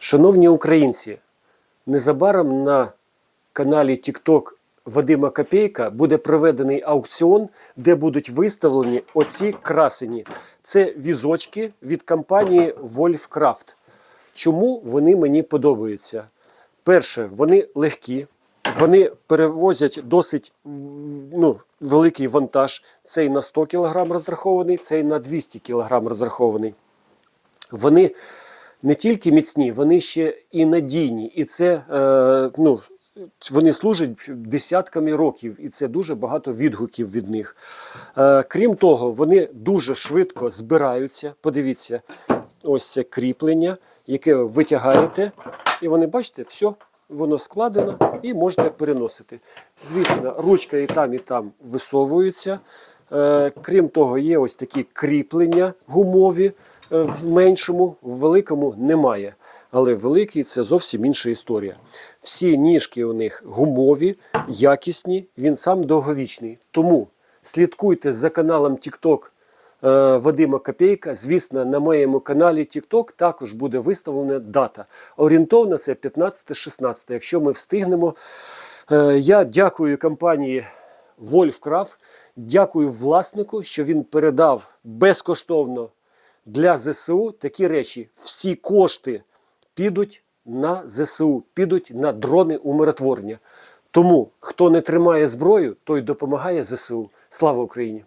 Шановні українці, незабаром на каналі TikTok Вадима Копейка буде проведений аукціон, де будуть виставлені оці красені. Це візочки від компанії Wolfcraft. Чому вони мені подобаються? Перше, вони легкі, вони перевозять досить ну, великий вантаж. Цей на 100 кг розрахований, цей на 200 кг розрахований. Вони не тільки міцні, вони ще і надійні. І це е, ну, вони служать десятками років, і це дуже багато відгуків від них. Е, крім того, вони дуже швидко збираються. Подивіться, ось це кріплення, яке ви витягаєте, і вони, бачите, все. Воно складено і можете переносити. Звісно, ручка і там, і там висовується. Е, крім того, є ось такі кріплення гумові е, в меншому, в великому немає. Але великий це зовсім інша історія. Всі ніжки у них гумові, якісні, він сам довговічний. Тому слідкуйте за каналом TikTok е, Вадима Копейка. Звісно, на моєму каналі TikTok також буде виставлена дата. Орієнтовно це 15-16. Якщо ми встигнемо. Я дякую компанії Wolfcraft, дякую власнику, що він передав безкоштовно для ЗСУ такі речі. Всі кошти підуть на ЗСУ, підуть на дрони умиротворення. Тому хто не тримає зброю, той допомагає ЗСУ. Слава Україні!